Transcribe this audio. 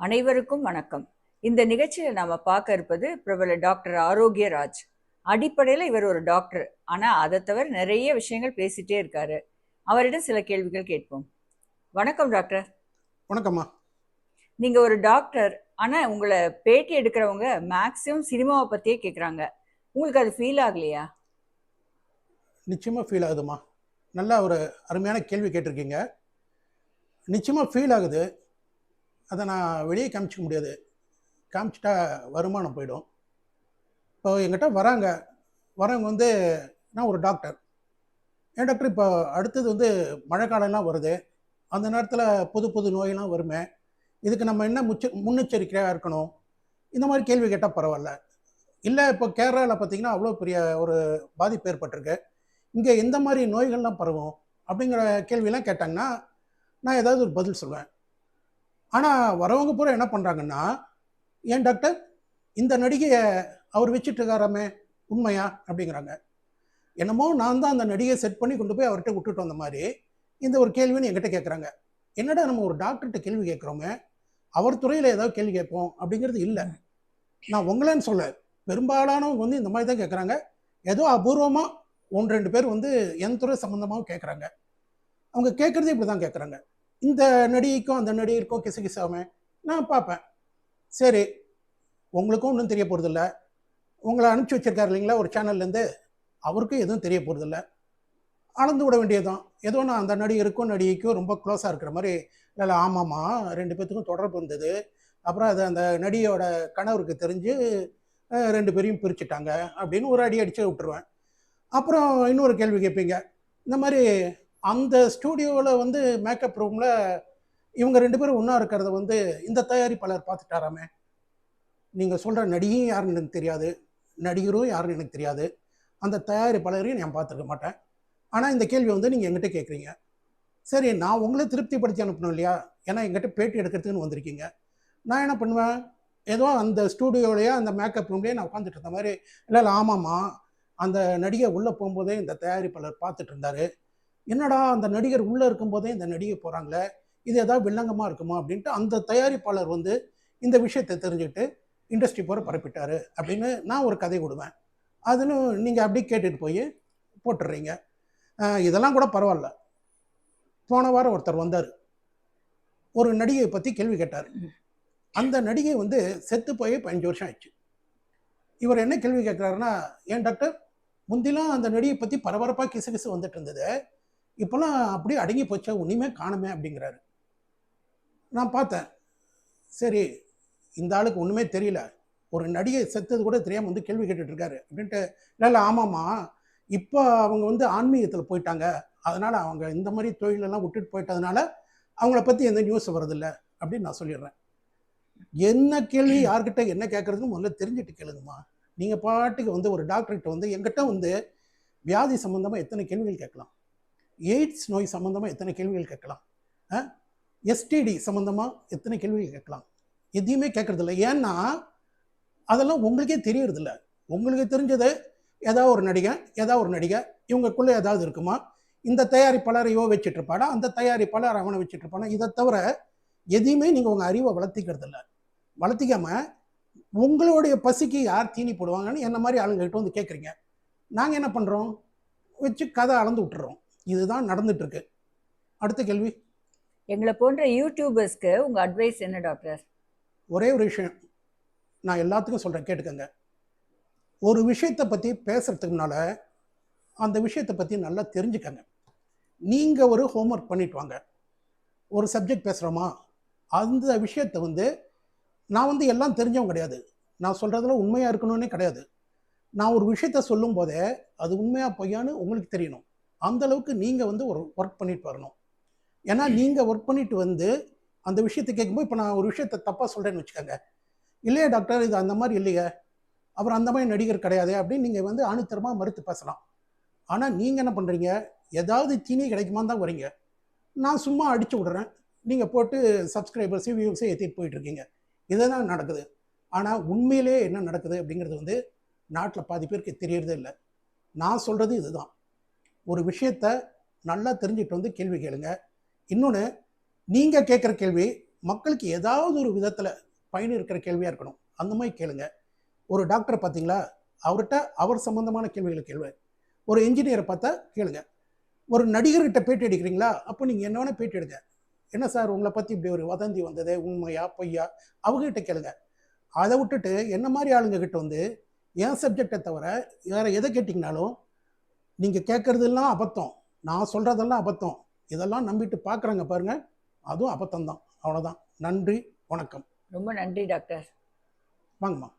அனைவருக்கும் வணக்கம். இந்த நிகழ்ச்சியில நாம பார்க்க இருப்பது பிரபல டாக்டர் ஆரோக்கியராஜ். அடிப்படையில இவர் ஒரு டாக்டர். ஆனா அதை தவிர நிறைய விஷயங்கள் பேசிட்டே இருக்காரு. அவரிடம் சில கேள்விகள் கேட்போம். வணக்கம் டாக்டர். வணக்கம்மா. நீங்க ஒரு டாக்டர். ஆனா உங்களை பேட்டி எடுக்கிறவங்க மேக்சிமம் சினிமாவை பத்தியே கேக்குறாங்க. உங்களுக்கு அது ஃபீல் ஆகலையா? நிச்சயமாக ஃபீல் ஆகுதுமா நல்லா ஒரு அருமையான கேள்வி கேட்டிருக்கீங்க. நிச்சயமாக ஃபீல் ஆகுது. அதை நான் வெளியே காமிச்சிக்க முடியாது. காமிச்சிட்டா வருமானம் போயிடும். இப்போ எங்கிட்ட வராங்க. வரவங்க வந்து நான் ஒரு டாக்டர் ஏன் டாக்டர் இப்போ அடுத்தது வந்து மழை காலம்லாம் வருது. அந்த நேரத்தில் புது புது நோயெல்லாம் வருமே. இதுக்கு நம்ம என்ன முச்ச முன்னெச்சரிக்கையாக இருக்கணும்? இந்த மாதிரி கேள்வி கேட்டால் பரவாயில்ல. இல்லை இப்போ கேரளாவில் பார்த்தீங்கன்னா அவ்வளோ பெரிய ஒரு பாதிப்பு ஏற்பட்டிருக்கு. இங்கே எந்த மாதிரி நோய்கள்லாம் பரவும்? அப்படிங்கிற கேள்வியெல்லாம் கேட்டாங்கன்னா நான் ஏதாவது ஒரு பதில் சொல்லுவேன் ஆனால் வரவங்க பூரா என்ன பண்ணுறாங்கன்னா ஏன் டாக்டர்? இந்த நடிகையை அவர் வச்சுட்டு இருக்காராமே உண்மையா? அப்படிங்கிறாங்க. என்னமோ நான் தான் அந்த நடிகையை செட் பண்ணி கொண்டு போய் அவர்கிட்ட விட்டுட்டு வந்த மாதிரி இந்த ஒரு கேள்வின்னு என்கிட்ட கேட்குறாங்க என்னடா நம்ம ஒரு டாக்டர்கிட்ட கேள்வி கேட்குறோமே அவர் துறையில் ஏதாவது கேள்வி கேட்போம் அப்படிங்கிறது இல்லை. நான் உங்களேன்னு சொல்ல பெரும்பாலானவங்க வந்து இந்த மாதிரி தான் கேட்குறாங்க ஏதோ அபூர்வமாக ஒன்று ரெண்டு பேர் வந்து என் துறை சம்மந்தமாகவும் கேட்குறாங்க அவங்க கேட்குறதே இப்படி தான் கேட்குறாங்க இந்த நடிகைக்கும் அந்த நடிகருக்கும் கிசு நான் பார்ப்பேன். சரி உங்களுக்கும் ஒன்றும் தெரிய போகிறதில்ல உங்களை அனுப்பிச்சி வச்சிருக்காரு இல்லைங்களா ஒரு சேனல்லேருந்து அவருக்கும் எதுவும் தெரிய போகிறதில்ல அளந்து விட வேண்டியதுதான். ஏதோ நான் அந்த நடிகருக்கும் நடிகைக்கும் ரொம்ப க்ளோஸாக இருக்கிற மாதிரி இல்லை ஆமாம்மா ரெண்டு பேர்த்துக்கும் தொடர்பு இருந்தது. அப்புறம் அது அந்த நடிகையோட கணவருக்கு தெரிஞ்சு ரெண்டு பேரையும் பிரிச்சுட்டாங்க அப்படின்னு ஒரு அடி அடித்து விட்டுருவேன். அப்புறம் இன்னொரு கேள்வி கேட்பீங்க. இந்த மாதிரி அந்த ஸ்டூடியோவில் வந்து மேக்கப் ரூமில் இவங்க ரெண்டு பேரும் ஒன்றா இருக்கிறத வந்து இந்த தயாரிப்பாளர் பார்த்துட்டாராமே. நீங்கள் சொல்கிற நடிகையும் யாருன்னு எனக்கு தெரியாது. நடிகரும் யாருன்னு எனக்கு தெரியாது. அந்த தயாரிப்பாளரையும் நான் பார்த்துருக்க மாட்டேன். ஆனால் இந்த கேள்வி வந்து நீங்கள் எங்கிட்ட கேட்குறீங்க சரி நான் உங்களை திருப்திப்படுத்தி அனுப்பணும் இல்லையா? ஏன்னா எங்கிட்ட பேட்டி எடுக்கிறதுக்குன்னு வந்திருக்கீங்க. நான் என்ன பண்ணுவேன்? ஏதோ அந்த ஸ்டூடியோலையே அந்த மேக்கப் ரூம்லேயே நான் உட்காந்துட்டு இருந்த மாதிரி இல்லை இல்லை ஆமாம்மா. அந்த நடிகை உள்ளே போகும்போதே இந்த தயாரிப்பாளர் பார்த்துட்டு இருந்தாரு. என்னடா அந்த நடிகர் உள்ளே இருக்கும்போதே இந்த நடிகை போகிறாங்களே இது ஏதாவது வில்லங்கமாக இருக்குமா? அப்படின்ட்டு அந்த தயாரிப்பாளர் வந்து இந்த விஷயத்தை தெரிஞ்சுக்கிட்டு இண்டஸ்ட்ரி போகிற பரப்பிட்டாரு அப்படின்னு நான் ஒரு கதை விடுவேன். அதுன்னு நீங்கள் அப்படி கேட்டுட்டு போய் போட்டுடுறீங்க இதெல்லாம் கூட பரவாயில்ல. போன வாரம் ஒருத்தர் வந்தார். ஒரு நடிகையை பற்றி கேள்வி கேட்டார். அந்த நடிகை வந்து செத்து போய் பதினஞ்சு வருஷம் ஆயிடுச்சு. இவர் என்ன கேள்வி கேட்குறாருன்னா ஏன் டாக்டர்? முந்திலாம் அந்த நடிகை பற்றி பரபரப்பாக கிசு கிசு வந்துட்டு இருந்தது. இப்போல்லாம் அப்படியே அடங்கி போச்சா? ஒன்றுமே காணுமே அப்படிங்கிறாரு. நான் பார்த்தேன். சரி இந்த ஆளுக்கு ஒன்றுமே தெரியல. ஒரு நடிகை செத்தது கூட தெரியாமல் வந்து கேள்வி கேட்டுட்ருக்காரு அப்படின்ட்டு இல்லை இல்லை ஆமாம்மா. இப்போ அவங்க வந்து ஆன்மீகத்தில் போயிட்டாங்க. அதனால் அவங்க இந்த மாதிரி தொழிலெல்லாம் விட்டுட்டு போயிட்டதுனால அவங்கள பற்றி எந்த நியூஸ் வரதில்லை அப்படின்னு நான் சொல்லிடுறேன். என்ன கேள்வி யார்கிட்ட என்ன கேட்குறதுன்னு முதல்ல தெரிஞ்சுட்டு கேளுங்கம்மா. நீங்கள் பாட்டுக்கு வந்து ஒரு டாக்டர்கிட்ட வந்து எங்கிட்ட வந்து வியாதி சம்மந்தமாக எத்தனை கேள்விகள் கேட்கலாம்? எய்ட்ஸ் நோய் சம்மந்தமாக எத்தனை கேள்விகள் கேட்கலாம்? எஸ்டிடி சம்மந்தமாக எத்தனை கேள்விகள் கேட்கலாம்? எதையுமே கேட்கறதில்ல. ஏன்னா அதெல்லாம் உங்களுக்கே தெரியறதில்ல. உங்களுக்கு தெரிஞ்சது ஏதாவது ஒரு நடிகை ஏதாவது ஒரு நடிகை இவங்களுக்குள்ளே ஏதாவது இருக்குமா? இந்த தயாரிப்பாளர் இவ வச்சுட்டு இருப்பாடா அந்த தயாரிப்பாளர் அவனை வச்சுட்டு இருப்பானா இதை தவிர எதையுமே நீங்கள் உங்கள் அறிவை வளர்த்திக்கிறது வளர்த்திக்காமல் வளர்த்திக்காம உங்களுடைய பசிக்கு யார் தீனி போடுவாங்கன்னு என்ன மாதிரி ஆளுங்கள்கிட்ட வந்து கேட்குறீங்க? நாங்கள் என்ன பண்ணுறோம் வச்சு கதை அளந்து விட்டுறோம். இதுதான் நடந்துட்டு இருக்கு அடுத்த கேள்வி. எங்களை போன்ற யூடியூபர்ஸ்க்கு உங்க அட்வைஸ் என்ன டாக்டர் ஒரே ஒரு விஷயம். நான் எல்லாத்துக்கும் சொல்கிறேன் கேட்டுக்கங்க. ஒரு விஷயத்தை பற்றி பேசுறதுக்கு முன்னால அந்த விஷயத்தை பற்றி நல்லா தெரிஞ்சுக்கங்க. நீங்கள் ஒரு ஹோம்ஒர்க் பண்ணிட்டு வாங்க. ஒரு சப்ஜெக்ட் பேசுகிறோமா அந்த விஷயத்தை வந்து நான் வந்து எல்லாம் தெரிஞ்சவன் கிடையாது. நான் சொல்கிறதுல உண்மையாக இருக்கணும்னே கிடையாது. நான் ஒரு விஷயத்த சொல்லும் போதே அது உண்மையாக பொய்யான்னு உங்களுக்கு தெரியணும். அந்த அளவுக்கு நீங்கள் வந்து ஒரு ஒர்க் பண்ணிட்டு வரணும். ஏன்னா நீங்கள் ஒர்க் பண்ணிட்டு வந்து அந்த விஷயத்தை கேட்கும்போது இப்போ நான் ஒரு விஷயத்தை தப்பாக சொல்கிறேன்னு வச்சுக்கோங்க. இல்லையா டாக்டர்? இது அந்த மாதிரி இல்லையே. அவர் அந்த மாதிரி நடிகர் கிடையாது அப்படின்னு நீங்கள் வந்து அணுத்தரமாக மறுத்து பேசலாம். ஆனால் நீங்கள் என்ன பண்ணுறீங்க ஏதாவது தீனி கிடைக்குமான்னு தான் வரீங்க நான் சும்மா அடித்து விடுறேன். நீங்கள் போட்டு சப்ஸ்கிரைபர்ஸையும் வியூஸையும் ஏற்றிட்டு போயிட்டுருக்கீங்க இதுதான் நடக்குது. ஆனால் உண்மையிலே என்ன நடக்குது அப்படிங்கிறது வந்து நாட்டில் பாதி பேருக்கு தெரியறதே இல்லை. நான் சொல்கிறது இதுதான். ஒரு விஷயத்த நல்லா தெரிஞ்சுட்டு வந்து கேள்வி கேளுங்க. இன்னொன்று நீங்கள் கேட்குற கேள்வி மக்களுக்கு ஏதாவது ஒரு விதத்தில் பயன் இருக்கிற கேள்வியாக இருக்கணும். அந்த மாதிரி கேளுங்க. ஒரு டாக்டரை பார்த்தீங்களா? அவர்கிட்ட அவர் சம்மந்தமான கேள்விகளை கேள்வி ஒரு இன்ஜினியரை பார்த்தா கேளுங்க. ஒரு நடிகர்கிட்ட பேட்டி எடுக்கிறீங்களா அப்போ நீங்கள் என்ன வேணால் பேட்டி எடுங்க. என்ன சார் உங்களை பற்றி இப்படி ஒரு வதந்தி வந்தது உண்மையா பொய்யா? அவங்ககிட்ட கேளுங்க. அதை விட்டுட்டு என்ன மாதிரி ஆளுங்க கிட்ட வந்து என் சப்ஜெக்டை தவிர வேறு எதை கேட்டிங்கனாலும் நீங்கள் கேட்குறதெல்லாம் அபத்தம். நான் சொல்கிறதெல்லாம் அபத்தம். இதெல்லாம் நம்பிட்டு பார்க்குறாங்க பாருங்க. அதுவும் அபத்தம்தான். அவ்வளோதான் நன்றி வணக்கம். ரொம்ப நன்றி டாக்டர். வாங்கம்மா.